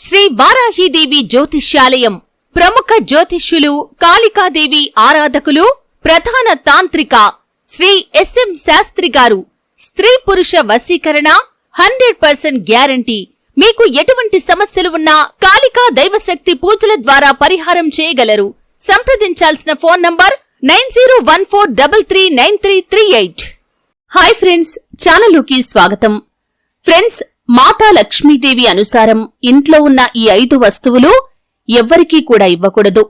శ్రీ వారాహీదేవి జ్యోతిష్యాలయం ప్రముఖ జ్యోతిష్యులు కాళికాదేవి ఆరాధకులు ప్రధాన తాంత్రిక శ్రీ ఎస్ఎం శాస్త్రి గారు. స్త్రీ పురుష వశీకరణ హండ్రెడ్ పర్సెంట్ గ్యారంటీ. మీకు ఎటువంటి సమస్యలు ఉన్నా కాళికా దైవశక్తి పూజల ద్వారా పరిహారం చేయగలరు. సంప్రదించాల్సిన phone number nine zero one four double three nine three three eight. Hi friends ఛానలుకి స్వాగతం. ఫ్రెండ్స్ మాతా లక్ష్మీదేవి అనుసారం ఇంట్లో ఉన్న ఈ ఐదు వస్తువులు ఎవ్వరికీ కూడా ఇవ్వకూడదు.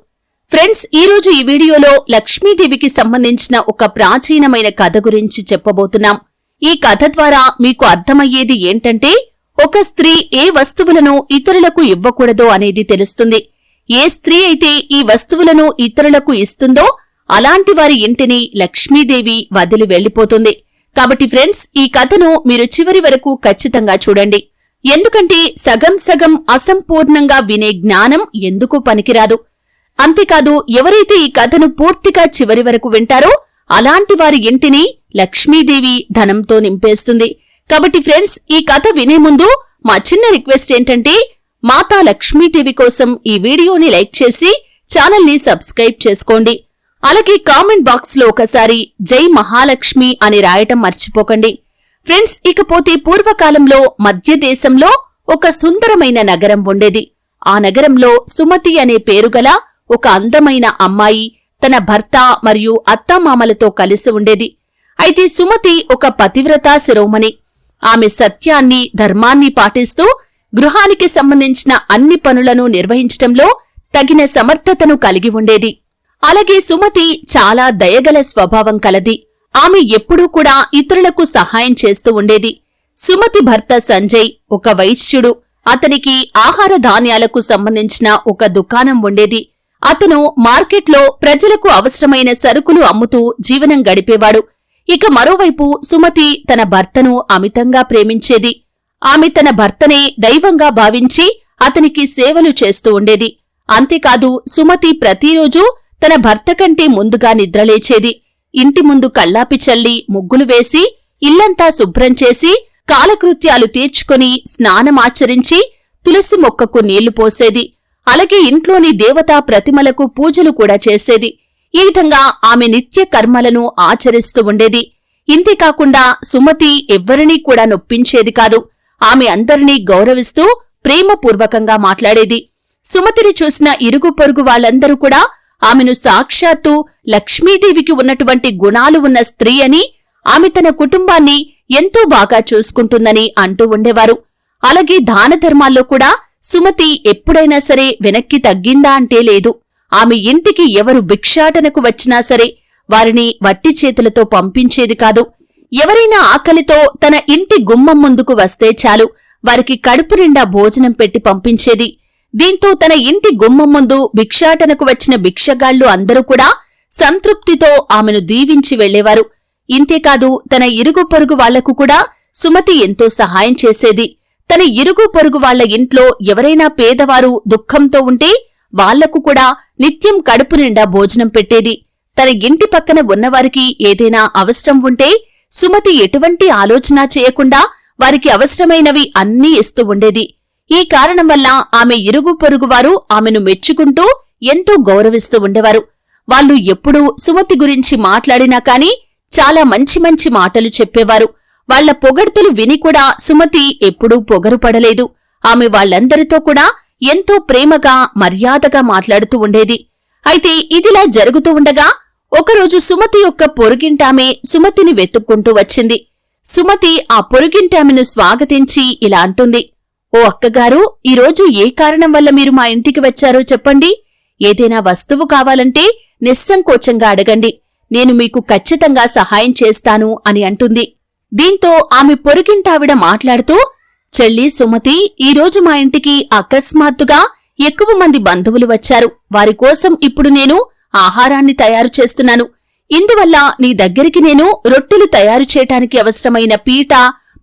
ఫ్రెండ్స్ ఈ రోజు ఈ వీడియోలో లక్ష్మీదేవికి సంబంధించిన ఒక ప్రాచీనమైన కథ గురించి చెప్పబోతున్నాం. ఈ కథ ద్వారా మీకు అర్థమయ్యేది ఏంటంటే ఒక స్త్రీ ఏ వస్తువులను ఇతరులకు ఇవ్వకూడదో అనేది తెలుస్తుంది. ఏ స్త్రీ అయితే ఈ వస్తువులను ఇతరులకు ఇస్తుందో అలాంటి వారి ఇంటిని లక్ష్మీదేవి వదిలి వెళ్ళిపోతుంది కాబట్టి ఫ్రెండ్స్ ఈ కథను మీరు చివరి వరకు ఖచ్చితంగా చూడండి. ఎందుకంటే సగం సగం అసంపూర్ణంగా వినే జ్ఞానం ఎందుకు పనికిరాదు? అంతేకాదు ఎవరైతే ఈ కథను పూర్తిగా చివరి వరకు వింటారో అలాంటి వారి ఇంటిని లక్ష్మీదేవి ధనంతో నింపేస్తుంది. కాబట్టి ఫ్రెండ్స్ ఈ కథ వినే ముందు మా చిన్న రిక్వెస్ట్ ఏంటంటే మాతా లక్ష్మీదేవి కోసం ఈ వీడియోని లైక్ చేసి ఛానల్ని సబ్స్క్రైబ్ చేసుకోండి. అలాగే కామెంట్ బాక్స్లో ఒకసారి జై మహాలక్ష్మి అని రాయటం మర్చిపోకండి. ఫ్రెండ్స్ ఇకపోతే పూర్వకాలంలో మధ్య దేశంలో ఒక సుందరమైన నగరం ఉండేది. ఆ నగరంలో సుమతి అనే పేరుగల ఒక అందమైన అమ్మాయి తన భర్త మరియు అత్తామామలతో కలిసి ఉండేది. అయితే సుమతి ఒక పతివ్రతా శిరోమణి. ఆమె సత్యాన్ని ధర్మాన్ని పాటిస్తూ గృహానికి సంబంధించిన అన్ని పనులను నిర్వహించటంలో తగిన సమర్థతను కలిగి ఉండేది. అలాగే సుమతి చాలా దయగల స్వభావం కలది. ఆమె ఎప్పుడూ కూడా ఇతరులకు సహాయం చేస్తూ ఉండేది. సుమతి భర్త సంజయ్ ఒక వైశ్యుడు. అతనికి ఆహార ధాన్యాలకు సంబంధించిన ఒక దుకాణం ఉండేది. అతను మార్కెట్లో ప్రజలకు అవసరమైన సరుకులు అమ్ముతూ జీవనం గడిపేవాడు. ఇక మరోవైపు సుమతి తన భర్తను అమితంగా ప్రేమించేది. ఆమె తన భర్తనే దైవంగా భావించి అతనికి సేవలు చేస్తూ ఉండేది. అంతేకాదు సుమతి ప్రతిరోజూ తన భర్త కంటే ముందుగా నిద్రలేచేది. ఇంటి ముందు కల్లాపి చల్లి ముగ్గులు వేసి ఇల్లంతా శుభ్రం చేసి కాలకృత్యాలు తీర్చుకొని స్నానమాచరించి తులసి మొక్కకు నీళ్ళు పోసేది. అలాగే ఇంట్లోని దేవతా ప్రతిమలకు పూజలు కూడా చేసేది. ఈ విధంగా ఆమె నిత్య కర్మలను ఆచరిస్తూ ఉండేది. ఇంతేకాకుండా సుమతి ఎవ్వరినీ కూడా నొప్పించేది కాదు. ఆమె అందరినీ గౌరవిస్తూ ప్రేమపూర్వకంగా మాట్లాడేది. సుమతిని చూసిన ఇరుగు పొరుగు వాళ్ళందరూ కూడా ఆమెను సాక్షాత్తు లక్ష్మీదేవికి ఉన్నటువంటి గుణాలు ఉన్న స్త్రీ అని ఆమె తన కుటుంబాన్ని ఎంతో బాగా చూసుకుంటుందని అంటూ ఉండేవారు. అలాగే దాన ధర్మాల్లో కూడా సుమతి ఎప్పుడైనా సరే వెనక్కి తగ్గిందా అంటే లేదు. ఆమె ఇంటికి ఎవరు భిక్షాటనకు వచ్చినా సరే వారిని వట్టి చేతులతో పంపించేది కాదు. ఎవరైనా ఆకలితో తన ఇంటి గుమ్మం ముందుకు వస్తే చాలు వారికి కడుపు నిండా భోజనం పెట్టి పంపించేది. దీంతో తన ఇంటి గుమ్మం ముందు భిక్షాటనకు వచ్చిన భిక్షగాళ్ళు అందరూ కూడా సంతృప్తితో ఆమెను దీవించి వెళ్ళేవారు ఇంతేకాదు తన ఇరుగు పొరుగు వాళ్ళకు కూడా సుమతి ఎంతో సహాయం చేసేది. తన ఇరుగు పొరుగు వాళ్ళ ఇంట్లో ఎవరైనా పేదవారు దుఃఖంతో ఉంటే వాళ్ళకు కూడా నిత్యం కడుపు నిండా భోజనం పెట్టేది. తన ఇంటి పక్కన ఉన్నవారికి ఏదైనా అవసరం ఉంటే సుమతి ఎటువంటి ఆలోచన చేయకుండా వారికి అవసరమైనవి అన్నీ ఇస్తూ ఉండేది. ఈ కారణం వల్ల ఆమె ఇరుగు పొరుగువారు ఆమెను మెచ్చుకుంటూ ఎంతో గౌరవిస్తూ ఉండేవారు. వాళ్ళు ఎప్పుడూ సుమతి గురించి మాట్లాడినా కాని చాలా మంచి మంచి మాటలు చెప్పేవారు. వాళ్ళ పొగడ్తలు విని కూడా సుమతి ఎప్పుడూ పొగరుపడలేదు ఆమె వాళ్ళందరితో కూడా ఎంతో ప్రేమగా మర్యాదగా మాట్లాడుతూ ఉండేది. అయితే ఇదిలా జరుగుతూ ఉండగా ఒకరోజు సుమతి యొక్క పొరుగింటామె సుమతిని వెతుక్కుంటూ వచ్చింది. సుమతి ఆ పొరుగింటామెను స్వాగతించి ఇలా అంటుంది. ఓ అక్కగారు ఈరోజు ఏ కారణం వల్ల మీరు మా ఇంటికి వచ్చారో చెప్పండి. ఏదైనా వస్తువు కావాలంటే నిస్సంకోచంగా అడగండి. నేను మీకు ఖచ్చితంగా సహాయం చేస్తాను అని అంటుంది. దీంతో ఆమె పొరుగింటావిడ మాట్లాడుతూ చెల్లి సుమతి ఈరోజు మా ఇంటికి అకస్మాత్తుగా ఎక్కువ మంది బంధువులు వచ్చారు. వారి కోసం ఇప్పుడు నేను ఆహారాన్ని తయారు చేస్తున్నాను. ఇందువల్ల నీ దగ్గరికి నేను రొట్టెలు తయారు చేయటానికి అవసరమైన పీట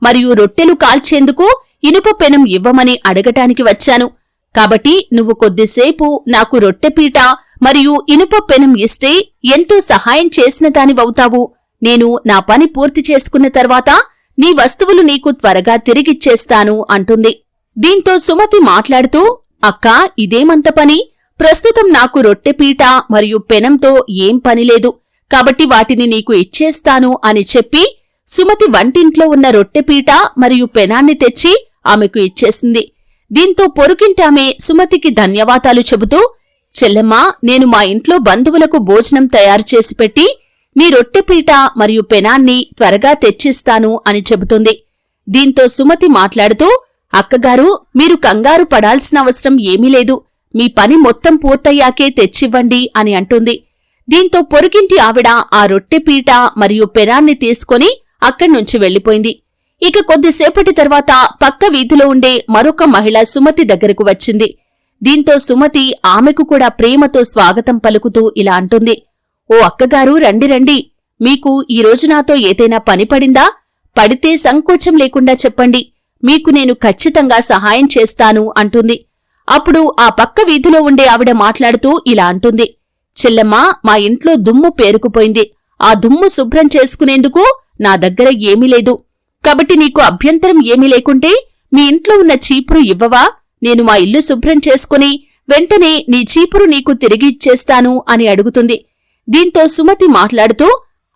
మరియు రొట్టెలు కాల్చేందుకు ఇనుప పెనం ఇవ్వమని అడగటానికి వచ్చాను. కాబట్టి నువ్వు కొద్దిసేపు నాకు రొట్టెపీట మరియు ఇనుప పెనం ఇస్తే ఎంతో సహాయం చేసిన దానివవుతావు. నేను నా పని పూర్తి చేసుకున్న తర్వాత నీ వస్తువులు నీకు త్వరగా తిరిగిచ్చేస్తాను అంటుంది. దీంతో సుమతి మాట్లాడుతూ అక్కా ఇదేమంత పని? ప్రస్తుతం నాకు రొట్టెపీట మరియు పెనంతో ఏం పనిలేదు కాబట్టి వాటిని నీకు ఇచ్చేస్తాను అని చెప్పి సుమతి వంటింట్లో ఉన్న రొట్టెపీట మరియు పెనాన్ని తెచ్చి ఆమెకు ఇచ్చేసింది. దీంతో పొరుకింటామె సుమతికి ధన్యవాదాలు చెబుతూ చెల్లెమ్మా నేను మా ఇంట్లో బంధువులకు భోజనం తయారు చేసి పెట్టి నీ రొట్టెపీట మరియు పెనాన్ని త్వరగా తెచ్చిస్తాను అని చెబుతుంది. దీంతో సుమతి మాట్లాడుతూ అక్కగారు మీరు కంగారు పడాల్సిన అవసరం ఏమీ లేదు. మీ పని మొత్తం పూర్తయ్యాకే తెచ్చివ్వండి అని అంటుంది. దీంతో పొరుగింటి ఆవిడ ఆ రొట్టెపీట మరియు పెనాన్ని తీసుకొని అక్కడ్నుంచి వెళ్ళిపోయింది ఇక కొద్దిసేపటి తర్వాత పక్క వీధిలో ఉండే మరొక మహిళ సుమతి దగ్గరకు వచ్చింది. దీంతో సుమతి ఆమెకు కూడా ప్రేమతో స్వాగతం పలుకుతూ ఇలా అంటుంది. ఓ అక్కగారు రండి రండి. మీకు ఈ రోజు నాతో ఏదైనా పని పడిందా? పడితే సంకోచం లేకుండా చెప్పండి. మీకు నేను ఖచ్చితంగా సహాయం చేస్తాను అంటుంది. అప్పుడు ఆ పక్క వీధిలో ఉండే ఆవిడ మాట్లాడుతూ ఇలా అంటుంది. చెల్లెమ్మా మా ఇంట్లో దుమ్ము పేరుకుపోయింది. ఆ దుమ్ము శుభ్రం చేసుకునేందుకు నా దగ్గర ఏమీ లేదు. కాబట్టి నీకు అభ్యంతరం ఏమీ లేకుంటే మీ ఇంట్లో ఉన్న చీపురు ఇవ్వవా? నేను మా ఇల్లు శుభ్రం చేసుకుని వెంటనే నీ చీపురు నీకు తిరిగి ఇచ్చేస్తాను అని అడుగుతుంది. దీంతో సుమతి మాట్లాడుతూ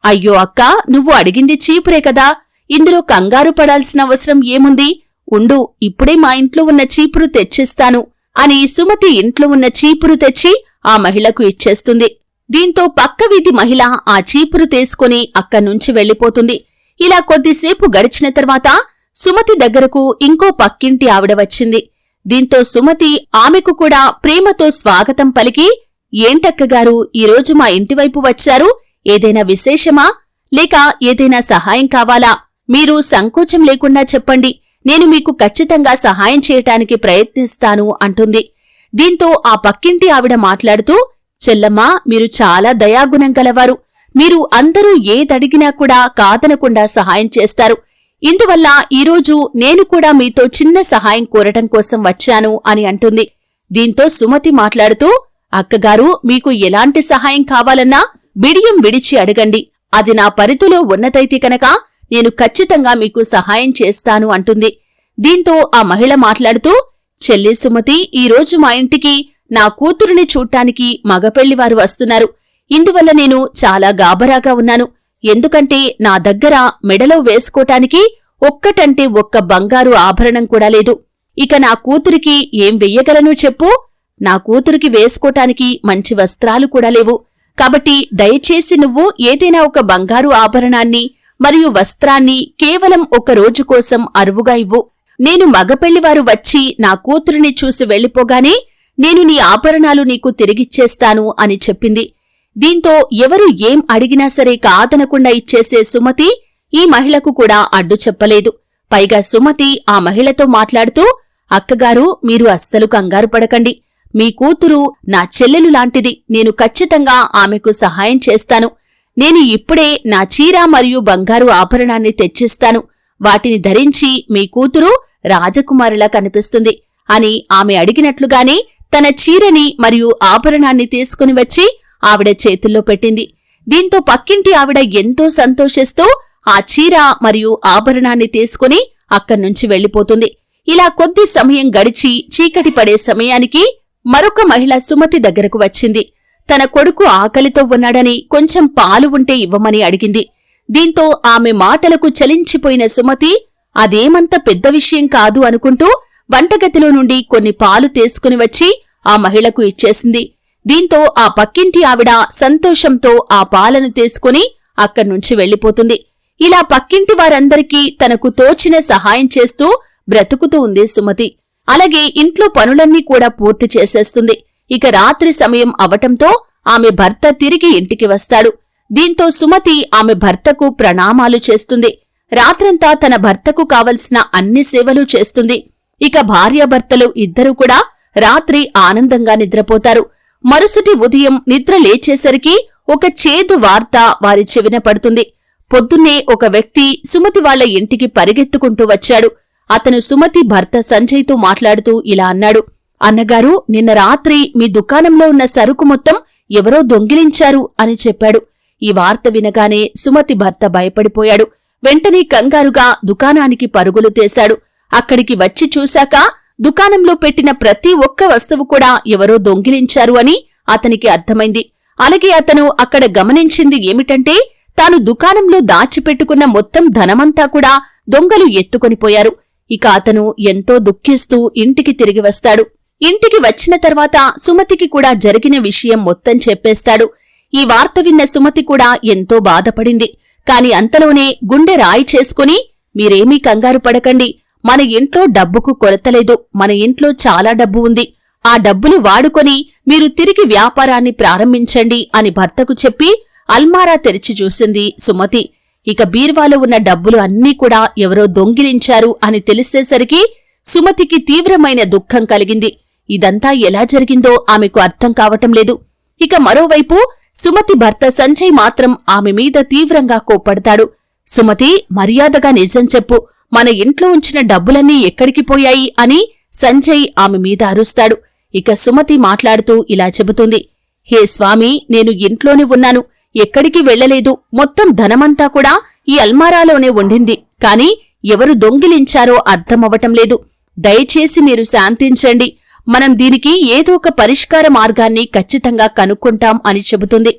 అయ్యో అక్కా నువ్వు అడిగింది చీపురే కదా. ఇందులో కంగారు పడాల్సిన అవసరం ఏముంది? ఉండు ఇప్పుడే మా ఇంట్లో ఉన్న చీపురు తెచ్చిస్తాను అని సుమతి ఇంట్లో ఉన్న చీపురు తెచ్చి ఆ మహిళకు ఇచ్చేస్తుంది. దీంతో పక్క వీధి మహిళ ఆ చీపురు తీసుకుని అక్కనుంచి వెళ్ళిపోతుంది ఇలా కొద్దిసేపు గడిచిన తర్వాత సుమతి దగ్గరకు ఇంకో పక్కింటి ఆవిడ వచ్చింది. దీంతో సుమతి ఆమెకు కూడా ప్రేమతో స్వాగతం పలికి ఏంటక్కగారు ఈరోజు మా ఇంటివైపు వచ్చారు? ఏదైనా విశేషమా? లేక ఏదైనా సహాయం కావాలా? మీరు సంకోచం లేకుండా చెప్పండి. నేను మీకు ఖచ్చితంగా సహాయం చేయటానికి ప్రయత్నిస్తాను అంటుంది. దీంతో ఆ పక్కింటి ఆవిడ మాట్లాడుతూ చెల్లమ్మా మీరు చాలా దయాగుణం గలవారు. మీరు అందరూ ఏదడిగినా కూడా కాదనకుండా సహాయం చేస్తారు. ఇందువల్ల ఈరోజు నేను కూడా మీతో చిన్న సహాయం కోరటం కోసం వచ్చాను అని అంటుంది. దీంతో సుమతి మాట్లాడుతూ అక్కగారు మీకు ఎలాంటి సహాయం కావాలన్నా బిడియం విడిచి అడగండి. అది నా పరిధిలో ఉన్నదైతే కనుక నేను ఖచ్చితంగా మీకు సహాయం చేస్తాను అంటుంది. దీంతో ఆ మహిళ మాట్లాడుతూ చెల్లి సుమతి ఈరోజు మా ఇంటికి నా కూతురుని చూడ్డానికి మగపెళ్ళివారు వస్తున్నారు. ఇందువల్ల నేను చాలా గాబరాగా ఉన్నాను. ఎందుకంటే నా దగ్గర మెడలో వేసుకోటానికి ఒక్కటంటే ఒక్క బంగారు ఆభరణం కూడా లేదు. ఇక నా కూతురికి ఏం వెయ్యగలను చెప్పు? నా కూతురికి వేసుకోటానికి మంచి వస్త్రాలు కూడా లేవు. కాబట్టి దయచేసి నువ్వు ఏదైనా ఒక బంగారు ఆభరణాన్ని మరియు వస్త్రాన్ని కేవలం ఒక రోజు కోసం అరువుగా ఇవ్వు. నేను మగపెళ్ళివారు వచ్చి నా కూతురిని చూసి వెళ్ళిపోగానే నేను నీ ఆభరణాలు నీకు తిరిగిచ్చేస్తాను అని చెప్పింది. దీంతో ఎవరు ఏం అడిగినా సరే కాదనకుండా ఇచ్చేసే సుమతి ఈ మహిళకు కూడా అడ్డు చెప్పలేదు. పైగా సుమతి ఆ మహిళతో మాట్లాడుతూ అక్కగారు మీరు అస్సలు కంగారు పడకండి. మీ కూతురు నా చెల్లెలు లాంటిది. నేను ఖచ్చితంగా ఆమెకు సహాయం చేస్తాను. నేను ఇప్పుడే నా చీర మరియు బంగారు ఆభరణాన్ని తెచ్చిస్తాను. వాటిని ధరించి మీ కూతురు రాజకుమారిలా కనిపిస్తుంది అని ఆమె అడిగినట్లుగానే తన చీరని మరియు ఆభరణాన్ని తీసుకుని వచ్చి ఆవిడ చేతుల్లో పెట్టింది. దీంతో పక్కింటి ఆవిడ ఎంతో సంతోషిస్తూ ఆ చీర మరియు ఆభరణాన్ని తీసుకుని అక్కడ్నుంచి వెళ్ళిపోతుంది ఇలా కొద్ది సమయం గడిచి చీకటి పడే సమయానికి మరొక మహిళ సుమతి దగ్గరకు వచ్చింది. తన కొడుకు ఆకలితో ఉన్నాడని కొంచెం పాలు ఉంటే ఇవ్వమని అడిగింది. దీంతో ఆమె మాటలకు చలించిపోయిన సుమతి అదేమంత పెద్ద విషయం కాదు అనుకుంటూ వంటగదిలో నుండి కొన్ని పాలు తీసుకుని వచ్చి ఆ మహిళకు ఇచ్చేసింది. దీంతో ఆ పక్కింటి ఆవిడ సంతోషంతో ఆ పాలను తీసుకుని అక్కడ్నుంచి వెళ్ళిపోతుంది ఇలా పక్కింటి వారందరికీ తనకు తోచిన సహాయం చేస్తూ బ్రతుకుతూ ఉంది సుమతి. అలాగే ఇంట్లో పనులన్నీ కూడా పూర్తి చేసేస్తుంది. ఇక రాత్రి సమయం అవటంతో ఆమె భర్త తిరిగి ఇంటికి వస్తాడు. దీంతో సుమతి ఆమె భర్తకు ప్రణామాలు చేస్తుంది. రాత్రంతా తన భర్తకు కావలసిన అన్ని సేవలు చేస్తుంది. ఇక భార్యాభర్తలు ఇద్దరూ కూడా రాత్రి ఆనందంగా నిద్రపోతారు. మరుసటి ఉదయం నిద్ర లేచేసరికి ఒక చేదు వార్త వారి చెవిన పడుతుంది. పొద్దున్నే ఒక వ్యక్తి సుమతి వాళ్ళ ఇంటికి పరిగెత్తుకుంటూ వచ్చాడు. అతను సుమతి భర్త సంజయ్తో మాట్లాడుతూ ఇలా అన్నాడు. అన్నగారు నిన్న రాత్రి మీ దుకాణంలో ఉన్న సరుకు మొత్తం ఎవరో దొంగిలించారు అని చెప్పాడు. ఈ వార్త వినగానే సుమతి భర్త భయపడిపోయాడు. వెంటనే కంగారుగా దుకాణానికి పరుగులు తీశాడు. అక్కడికి వచ్చి చూశాక దుకాణంలో పెట్టిన ప్రతి ఒక్క వస్తువు కూడా ఎవరో దొంగిలించారు అని అతనికి అర్థమైంది. అలాగే అతను అక్కడ గమనించింది ఏమిటంటే తాను దుకాణంలో దాచిపెట్టుకున్న మొత్తం ధనమంతా కూడా దొంగలు ఎత్తుకొనిపోయారు ఇక అతను ఎంతో దుఃఖిస్తూ ఇంటికి తిరిగి వస్తాడు. ఇంటికి వచ్చిన తర్వాత సుమతికి కూడా జరిగిన విషయం మొత్తం చెప్పేస్తాడు. ఈ వార్త విన్న సుమతి కూడా ఎంతో బాధపడింది. కాని అంతలోనే గుండె రాయి చేసుకుని మీరేమీ కంగారు పడకండి. మన ఇంట్లో డబ్బుకు కొరతలేదు మన ఇంట్లో చాలా డబ్బు ఉంది. ఆ డబ్బులు వాడుకొని మీరు తిరిగి వ్యాపారాన్ని ప్రారంభించండి అని భర్తకు చెప్పి అల్మారా తెరిచి చూసింది సుమతి. ఇక బీర్వాలో ఉన్న డబ్బులు అన్నీ కూడా ఎవరో దొంగిలించారు అని తెలిసేసరికి సుమతికి తీవ్రమైన దుఃఖం కలిగింది. ఇదంతా ఎలా జరిగిందో ఆమెకు అర్థం కావటం లేదు. ఇక మరోవైపు సుమతి భర్త సంజయ్ మాత్రం ఆమె మీద తీవ్రంగా కోప్పడతాడు. సుమతి మర్యాదగా నిజం చెప్పు. మన ఇంట్లో ఉంచిన డబ్బులన్నీ ఎక్కడికి పోయాయి అని సంజయ్ ఆమె మీద అరుస్తాడు. ఇక సుమతి మాట్లాడుతూ ఇలా చెబుతుంది. హే స్వామి నేను ఇంట్లోనే ఉన్నాను. ఎక్కడికి వెళ్ళలేదు మొత్తం ధనమంతా కూడా ఈ అల్మారాలోనే ఉండింది. కాని ఎవరు దొంగిలించారో అర్థమవటం లేదు. దయచేసి మీరు శాంతించండి. మనం దీనికి ఏదో ఒక పరిష్కార మార్గాన్ని ఖచ్చితంగా కనుక్కుంటాం అని చెబుతుంది.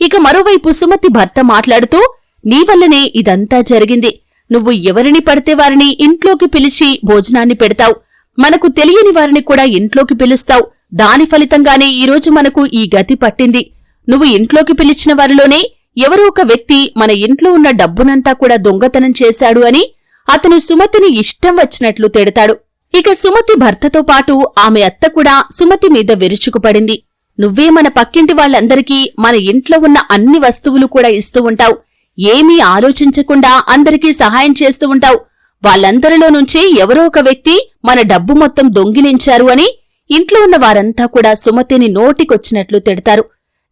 ఇక మరోవైపు సుమతి భర్త మాట్లాడుతూ నీ వల్లనే ఇదంతా జరిగింది. నువ్వు ఎవరిని పడితే వారిని ఇంట్లోకి పిలిచి భోజనాన్ని పెడతావు. మనకు తెలియని వారిని కూడా ఇంట్లోకి పిలుస్తావు. దాని ఫలితంగానే ఈరోజు మనకు ఈ గతి పట్టింది. నువ్వు ఇంట్లోకి పిలిచిన వారిలోనే ఎవరో ఒక వ్యక్తి మన ఇంట్లో ఉన్న డబ్బునంతా కూడా దొంగతనం చేశాడు అని అతను సుమతిని ఇష్టం వచ్చినట్లు తిడతాడు. ఇక సుమతి భర్తతో పాటు ఆమె అత్త కూడా సుమతి మీద విరుచుకుపడింది. నువ్వే మన పక్కింటి వాళ్ళందరికీ మన ఇంట్లో ఉన్న అన్ని వస్తువులు కూడా ఇస్తూ ఉంటావు. ఏమీ ఆలోచించకుండా అందరికీ సహాయం చేస్తూ ఉంటావు. వాళ్ళందరిలో నుంచే ఎవరో ఒక వ్యక్తి మన డబ్బు మొత్తం దొంగిలించారు అని ఇంట్లో ఉన్న వారంతా కూడా సుమతిని నోటికొచ్చినట్లు తిడతారు.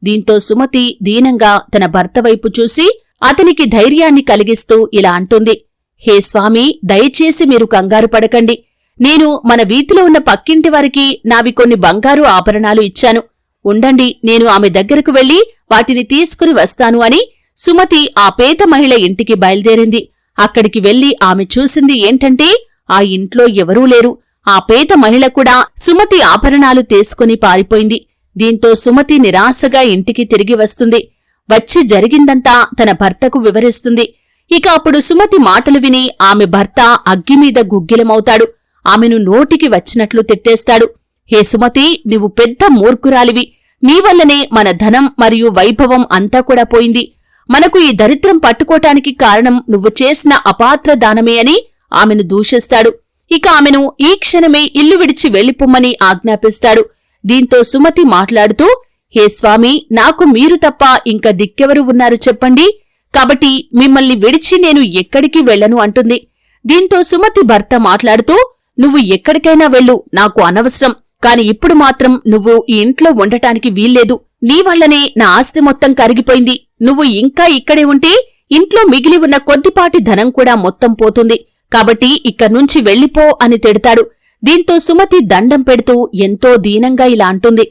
దీంతో సుమతి దీనంగా తన భర్త వైపు చూసి అతనికి ధైర్యాన్ని కలిగిస్తూ ఇలా అంటుంది. హే స్వామి దయచేసి మీరు కంగారు పడకండి. నేను మన వీధిలో ఉన్న పక్కింటి వారికి నావి కొన్ని బంగారు ఆభరణాలు ఇచ్చాను. ఉండండి నేను ఆమె దగ్గరకు వెళ్ళి వాటిని తీసుకుని వస్తాను అని సుమతి ఆ పేద మహిళ ఇంటికి బయలుదేరింది. అక్కడికి వెళ్ళి ఆమె చూసింది ఏంటంటే ఆ ఇంట్లో ఎవరూ లేరు. ఆ పేద మహిళ కూడా సుమతి ఆభరణాలు తీసుకుని పారిపోయింది. దీంతో సుమతి నిరాశగా ఇంటికి తిరిగి వస్తుంది. వచ్చి జరిగిందంతా తన భర్తకు వివరిస్తుంది. ఇక అప్పుడు సుమతి మాటలు విని ఆమె భర్త అగ్గిమీద గుగ్గిలమవుతాడు. ఆమెను నోటికి వచ్చినట్లు తిట్టేస్తాడు. హే సుమతి నువ్వు పెద్ద మూర్ఖురాలివి. నీ వల్లనే మన ధనం మరియు వైభవం అంతా కూడా పోయింది. మనకు ఈ దరిద్రం పట్టుకోటానికి కారణం నువ్వు చేసిన అపాత్ర దానమే అని ఆమెను దూషిస్తాడు. ఇక ఆమెను ఈ క్షణమే ఇల్లు విడిచి వెళ్ళిపోమ్మని ఆజ్ఞాపిస్తాడు. దీంతో సుమతి మాట్లాడుతూ హే స్వామి నాకు మీరు తప్ప ఇంక దిక్కెవరు ఉన్నారు చెప్పండి. కాబట్టి మిమ్మల్ని విడిచి నేను ఎక్కడికి వెళ్ళను అంటుంది. దీంతో సుమతి భర్త మాట్లాడుతూ నువ్వు ఎక్కడికైనా వెళ్ళు నాకు అనవసరం. కాని ఇప్పుడు మాత్రం నువ్వు ఈ ఇంట్లో ఉండటానికి వీల్లేదు. నీ వల్లనే నా ఆస్తి మొత్తం కరిగిపోయింది. నువ్వు ఇంకా ఇక్కడే ఉంటే ఇంట్లో మిగిలి ఉన్న కొద్దిపాటి ధనం కూడా మొత్తం పోతుంది. కాబట్టి ఇక్కడ్నుంచి వెళ్ళిపో అని తిడతాడు. దీంతో సుమతి దండం పెడుతూ ఎంతో దీనంగా ఇలా అంటుంది.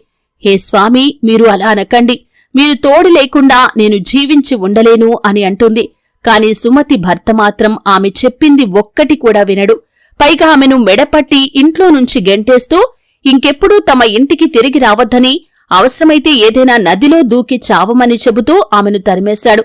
హే స్వామి మీరు అలా అనకండి. మీరు తోడు లేకుండా నేను జీవించి ఉండలేను అని అంటుంది. కాని సుమతి భర్త మాత్రం ఆమె చెప్పింది ఒక్కటి కూడా వినడు. పైగా ఆమెను మెడపట్టి ఇంట్లో నుంచి గెంటేస్తూ ఇంకెప్పుడూ తమ ఇంటికి తిరిగి రావద్దని అవసరమైతే ఏదైనా నదిలో దూకి చావమని చెబుతూ ఆమెను తరిమేశాడు.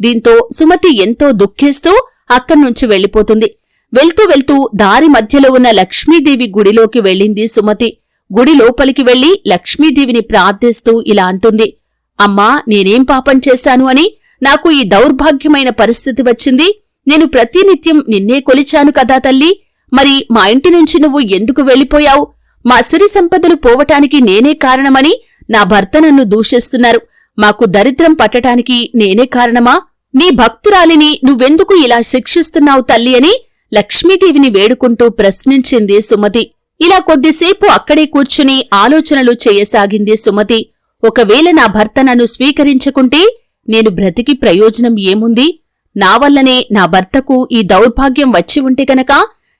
దీంతో సుమతి ఎంతో దుఃఖిస్తూ అక్కడ్నుంచి వెళ్ళిపోతుంది వెళ్తూ వెళ్తూ దారి మధ్యలో ఉన్న లక్ష్మీదేవి గుడిలోకి వెళ్ళింది సుమతి. గుడి లోపలికి వెళ్ళి లక్ష్మీదేవిని ప్రార్థిస్తూ ఇలా అంటుంది. అమ్మా నేనేం పాపం చేశాను అని? నాకు ఈ దౌర్భాగ్యమైన పరిస్థితి వచ్చింది. నేను ప్రతినిత్యం నిన్నే కొలిచాను కదా తల్లి. మరి మా ఇంటి నుంచి నువ్వు ఎందుకు వెళ్ళిపోయావు? మా సిరి సంపదలు పోవటానికి నేనే కారణమని నా భర్త నన్ను దూషిస్తున్నారు. మాకు దరిద్రం పట్టటానికి నేనే కారణమా? నీ భక్తురాలిని నువ్వెందుకు ఇలా శిక్షిస్తున్నావు తల్లి అని లక్ష్మీదేవిని వేడుకుంటూ ప్రశ్నించింది సుమతి. ఇలా కొద్దిసేపు అక్కడే కూర్చుని ఆలోచనలు చేయసాగింది సుమతి. ఒకవేళ నా భర్త నన్ను స్వీకరించకుంటే నేను బ్రతికి ప్రయోజనం ఏముంది? నా వల్లనే నా భర్తకు ఈ దౌర్భాగ్యం వచ్చి ఉంటే గనక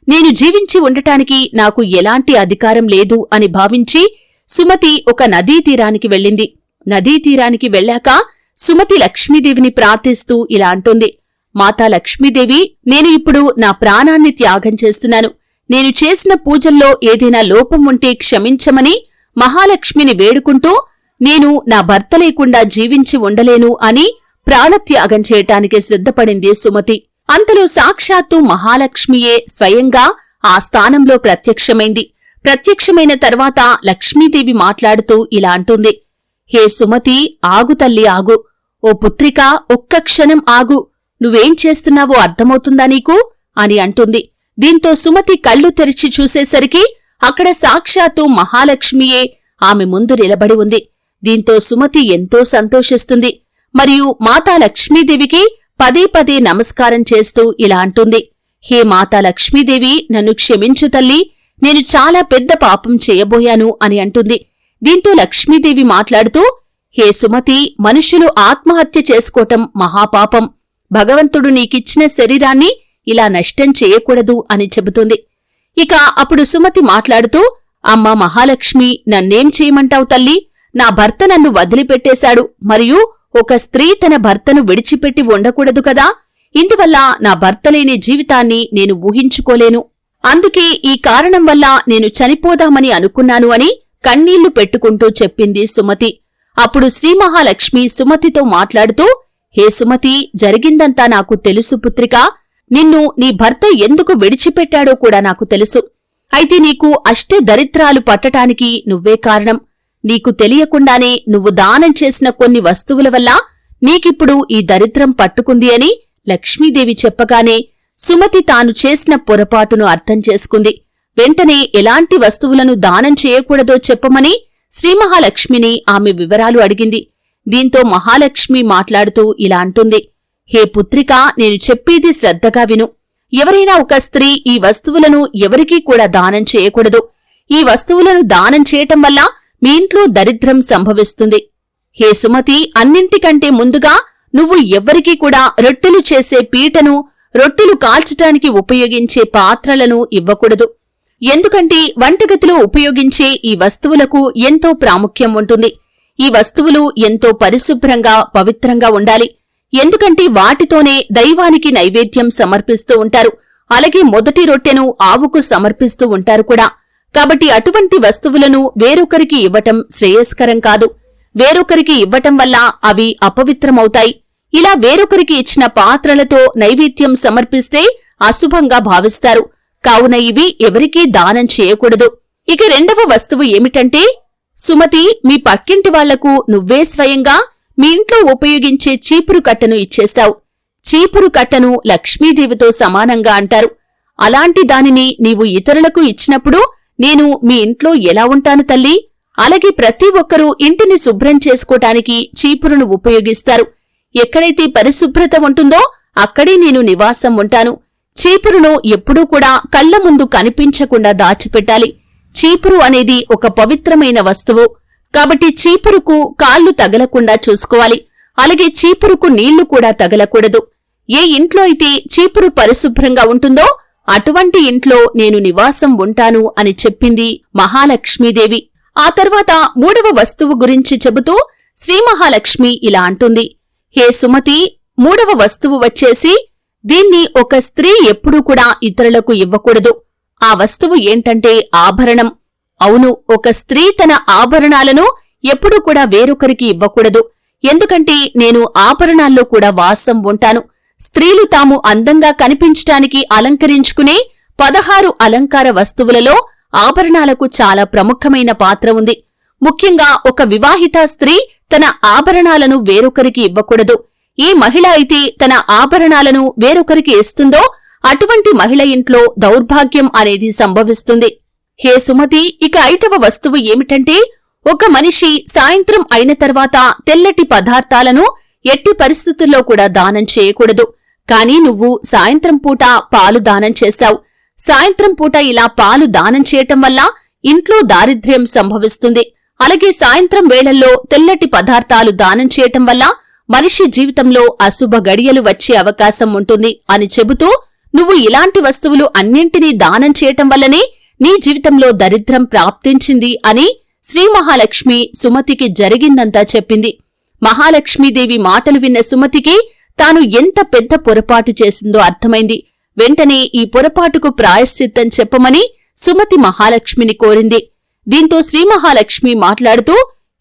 నేను జీవించి ఉండటానికి నాకు ఎలాంటి అధికారం లేదు అని భావించి సుమతి ఒక నదీ తీరానికి వెళ్ళింది. నదీ తీరానికి వెళ్ళాక సుమతి లక్ష్మీదేవిని ప్రార్థిస్తూ ఇలా అంటుంది. మాతా లక్ష్మీదేవి నేను ఇప్పుడు నా ప్రాణాన్ని త్యాగం చేస్తున్నాను. నేను చేసిన పూజల్లో ఏదైనా లోపం ఉంటే క్షమించమని మహాలక్ష్మిని వేడుకుంటూ నేను నా భర్త లేకుండా జీవించి ఉండలేను అని ప్రాణత్యాగం చేయటానికి సిద్ధపడింది సుమతి. అంతలో సాక్షాత్తు మహాలక్ష్మియే స్వయంగా ఆ స్థానంలో ప్రత్యక్షమైంది. ప్రత్యక్షమైన తర్వాత లక్ష్మీదేవి మాట్లాడుతూ ఇలా అంటుంది. హే సుమతి ఆగు తల్లి ఆగు. ఓ పుత్రిక ఒక్క క్షణం ఆగు. నువ్వేం చేస్తున్నావో అర్థమవుతుందా నీకు? అని అంటుంది. దీంతో సుమతి కళ్ళు తెరిచి చూసేసరికి అక్కడ సాక్షాత్తు మహాలక్ష్మియే ఆమె ముందు నిలబడి ఉంది. దీంతో సుమతి ఎంతో సంతోషిస్తుంది. మరియు మాతా లక్ష్మీదేవికి పదే పదే నమస్కారం చేస్తూ ఇలా అంటుంది. హే మాతా లక్ష్మీదేవి నన్ను క్షమించు తల్లి. నేను చాలా పెద్ద పాపం చేయబోయాను అని అంటుంది. దీంతో లక్ష్మీదేవి మాట్లాడుతూ హే సుమతి మనుషులు ఆత్మహత్య చేసుకోవటం మహాపాపం. భగవంతుడు నీకిచ్చిన శరీరాన్ని ఇలా నష్టం చేయకూడదు అని చెబుతుంది. ఇక అప్పుడు సుమతి మాట్లాడుతూ అమ్మ మహాలక్ష్మి నన్నేం చేయమంటావు తల్లి? నా భర్త నన్ను వదిలిపెట్టేశాడు. మరియు ఒక స్త్రీ తన భర్తను విడిచిపెట్టి ఉండకూడదు కదా? ఇందువల్ల నా భర్త లేని జీవితాన్ని నేను ఊహించుకోలేను. అందుకే ఈ కారణం వల్ల నేను చనిపోదామని అనుకున్నాను అని కన్నీళ్ళు పెట్టుకుంటూ చెప్పింది సుమతి. అప్పుడు శ్రీమహాలక్ష్మి సుమతితో మాట్లాడుతూ హే సుమతి జరిగిందంతా నాకు తెలుసు పుత్రిక. నిన్ను నీ భర్త ఎందుకు విడిచిపెట్టాడో కూడా నాకు తెలుసు. అయితే నీకు అష్టే దరిద్రాలు పట్టటానికి నువ్వే కారణం. నీకు తెలియకుండానే నువ్వు దానం చేసిన కొన్ని వస్తువుల వల్ల నీకిప్పుడు ఈ దరిద్రం పట్టుకుంది అని లక్ష్మీదేవి చెప్పగానే సుమతి తాను చేసిన పొరపాటును అర్థం చేసుకుంది. వెంటనే ఎలాంటి వస్తువులను దానం చేయకూడదో చెప్పమని శ్రీమహాలక్ష్మిని ఆమె వివరాలు అడిగింది. దీంతో మహాలక్ష్మి మాట్లాడుతూ ఇలా అంటుంది. హే పుత్రిక నేను చెప్పేది శ్రద్ధగా విను. ఎవరైనా ఒక స్త్రీ ఈ వస్తువులను ఎవరికీ కూడా దానం చేయకూడదు. ఈ వస్తువులను దానం చేయటం వల్ల మీ ఇంట్లో దరిద్రం సంభవిస్తుంది. హే సుమతి అన్నింటికంటే ముందుగా నువ్వు ఎవ్వరికీ కూడా రొట్టెలు చేసే పీటను రొట్టెలు కాల్చటానికి ఉపయోగించే పాత్రలను ఇవ్వకూడదు. ఎందుకంటే వంటగదిలో ఉపయోగించే ఈ వస్తువులకు ఎంతో ప్రాముఖ్యం ఉంటుంది. ఈ వస్తువులు ఎంతో పరిశుభ్రంగా పవిత్రంగా ఉండాలి. ఎందుకంటే వాటితోనే దైవానికి నైవేద్యం సమర్పిస్తూ ఉంటారు. అలాగే మొదటి రొట్టెను ఆవుకు సమర్పిస్తూ ఉంటారు కూడా. కాబట్టి అటువంటి వస్తువులను వేరొకరికి ఇవ్వటం శ్రేయస్కరం కాదు. వేరొకరికి ఇవ్వటం వల్ల అవి అపవిత్రమవుతాయి. ఇలా వేరొకరికి ఇచ్చిన పాత్రలతో నైవేద్యం సమర్పిస్తే అశుభంగా భావిస్తారు. కావున ఇవి ఎవరికీ దానం చేయకూడదు. ఇక రెండవ వస్తువు ఏమిటంటే సుమతి మీ పక్కింటి వాళ్ళకు నువ్వే స్వయంగా మీ ఇంట్లో ఉపయోగించే చీపురు కట్టను ఇచ్చేశావు. చీపురు కట్టను లక్ష్మీదేవితో సమానంగా అంటారు. అలాంటి దానిని నీవు ఇతరులకు ఇచ్చినప్పుడు నేను మీ ఇంట్లో ఎలా ఉంటాను తల్లి? అలాగే ప్రతి ఒక్కరూ ఇంటిని శుభ్రం చేసుకోటానికి చీపురును ఉపయోగిస్తారు. ఎక్కడైతే పరిశుభ్రత ఉంటుందో అక్కడే నేను నివాసం ఉంటాను. చీపురును ఎప్పుడూ కూడా కళ్ళ ముందు కనిపించకుండా దాచిపెట్టాలి. చీపురు అనేది ఒక పవిత్రమైన వస్తువు. కాబట్టి చీపురుకు కాళ్ళు తగలకుండా చూసుకోవాలి. అలాగే చీపురుకు నీళ్ళు కూడా తగలకూడదు. ఏ ఇంట్లో అయితే చీపురు పరిశుభ్రంగా ఉంటుందో అటువంటి ఇంట్లో నేను నివాసం ఉంటాను అని చెప్పింది మహాలక్ష్మీదేవి. ఆ తర్వాత మూడవ వస్తువు గురించి చెబుతూ శ్రీ మహాలక్ష్మి ఇలా అంటుంది. హే సుమతి మూడవ వస్తువు వచ్చేసి దీన్ని ఒక స్త్రీ ఎప్పుడూ కూడా ఇతరులకు ఇవ్వకూడదు. ఆ వస్తువు ఏంటంటే ఆభరణం. అవును ఒక స్త్రీ తన ఆభరణాలను ఎప్పుడూ కూడా వేరొకరికి ఇవ్వకూడదు. ఎందుకంటే నేను ఆభరణాల్లో కూడా వాసం ఉంటాను. స్త్రీలు తాము అందంగా కనిపించటానికి అలంకరించుకునే పదహారు అలంకార వస్తువులలో ఆభరణాలకు చాలా ప్రముఖమైన పాత్ర ఉంది. ముఖ్యంగా ఒక వివాహిత స్త్రీ తన ఆభరణాలను వేరొకరికి ఇవ్వకూడదు. ఏ మహిళ అయితే తన ఆభరణాలను వేరొకరికి ఇస్తుందో అటువంటి మహిళ ఇంట్లో దౌర్భాగ్యం అనేది సంభవిస్తుంది. హే సుమతి ఇక ఐదవ వస్తువు ఏమిటంటే ఒక మనిషి సాయంత్రం అయిన తర్వాత తెల్లటి పదార్థాలను ఎట్టి పరిస్థితుల్లో కూడా దానం చేయకూడదు. కానీ నువ్వు సాయంత్రం పూట పాలు దానం చేశావు. సాయంత్రం పూట ఇలా పాలు దానం చేయటం వల్ల ఇంట్లో దారిద్ర్యం సంభవిస్తుంది. అలాగే సాయంత్రం వేళల్లో తెల్లటి పదార్థాలు దానం చేయటం వల్ల మనిషి జీవితంలో అశుభ గడియలు వచ్చే అవకాశం ఉంటుంది అని చెబుతూ నువ్వు ఇలాంటి వస్తువులు అన్నింటినీ దానం చేయటం వల్లనే నీ జీవితంలో దరిద్రం ప్రాప్తించింది అని శ్రీ మహాలక్ష్మి సుమతికి జరిగిందంతా చెప్పింది. మహాలక్ష్మీదేవి మాటలు విన్న సుమతికి తాను ఎంత పెద్ద పొరపాటు చేసిందో అర్థమైంది. వెంటనే ఈ పొరపాటుకు ప్రాయశ్చిత్తం చెప్పమని సుమతి మహాలక్ష్మిని కోరింది. దీంతో శ్రీ మహాలక్ష్మి మాట్లాడుతూ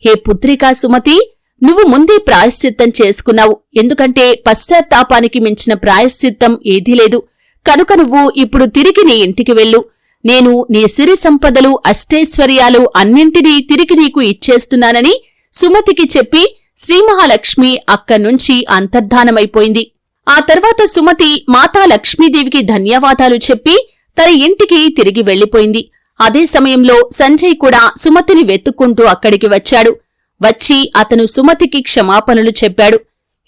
హే పుత్రికా సుమతి నువ్వు ముందే ప్రాయశ్చిత్తం చేసుకున్నావు. ఎందుకంటే పశ్చాత్తాపానికి మించిన ప్రాయశ్చిత్తం ఏదీ లేదు. కనుక నువ్వు ఇప్పుడు తిరిగి నీ ఇంటికి వెళ్ళు. నేను నీ సిరి సంపదలు అష్టైశ్వర్యాలు అన్నింటినీ తిరిగి నీకు ఇచ్చేస్తున్నానని సుమతికి చెప్పి శ్రీమహాలక్ష్మి అక్కడ్నుంచి అంతర్ధానమైపోయింది. ఆ తర్వాత సుమతి మాతా లక్ష్మీదేవికి ధన్యవాదాలు చెప్పి తన ఇంటికి తిరిగి వెళ్ళిపోయింది అదే సమయంలో సంజయ్ కూడా సుమతిని వెతుక్కుంటూ అక్కడికి వచ్చాడు. వచ్చి అతను సుమతికి క్షమాపణలు చెప్పాడు.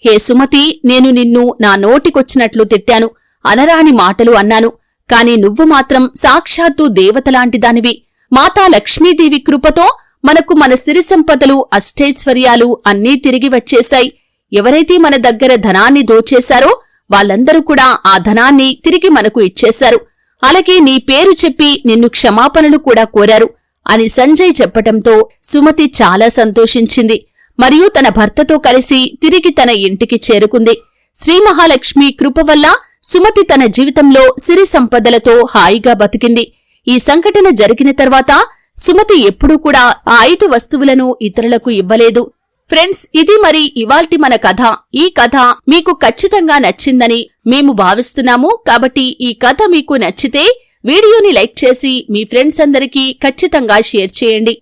హే సుమతి నేను నిన్ను నా నోటికొచ్చినట్లు తిట్టాను. అనరాని మాటలు అన్నాను. కాని నువ్వు మాత్రం సాక్షాత్తు దేవతలాంటిదానివి. మాతా లక్ష్మీదేవి కృపతో మనకు మన సిరి సంపదలు అష్టైశ్వర్యాలు అన్నీ తిరిగి వచ్చేశాయి. ఎవరైతే మన దగ్గర ధనాన్ని దోచేశారో వాళ్ళందరూ కూడా ఆ ధనాన్ని తిరిగి మనకు ఇచ్చేశారు. అలాగే నీ పేరు చెప్పి నిన్ను క్షమాపణలు కూడా కోరారు అని సంజయ్ చెప్పటంతో సుమతి చాలా సంతోషించింది. మరియు తన భర్తతో కలిసి తిరిగి తన ఇంటికి చేరుకుంది. శ్రీ మహాలక్ష్మి కృప వల్ల సుమతి తన జీవితంలో సిరి సంపదలతో హాయిగా బతికింది. ఈ సంఘటన జరిగిన తర్వాత సుమతి ఎప్పుడూ కూడా ఆ ఐదు వస్తువులను ఇతరులకు ఇవ్వలేదు. ఫ్రెండ్స్ ఇది మరి ఇవాల్టి మన కథ. ఈ కథ మీకు ఖచ్చితంగా నచ్చిందని మేము భావిస్తున్నాము. కాబట్టి ఈ కథ మీకు నచ్చితే వీడియోని లైక్ చేసి మీ ఫ్రెండ్స్ అందరికీ ఖచ్చితంగా షేర్ చేయండి.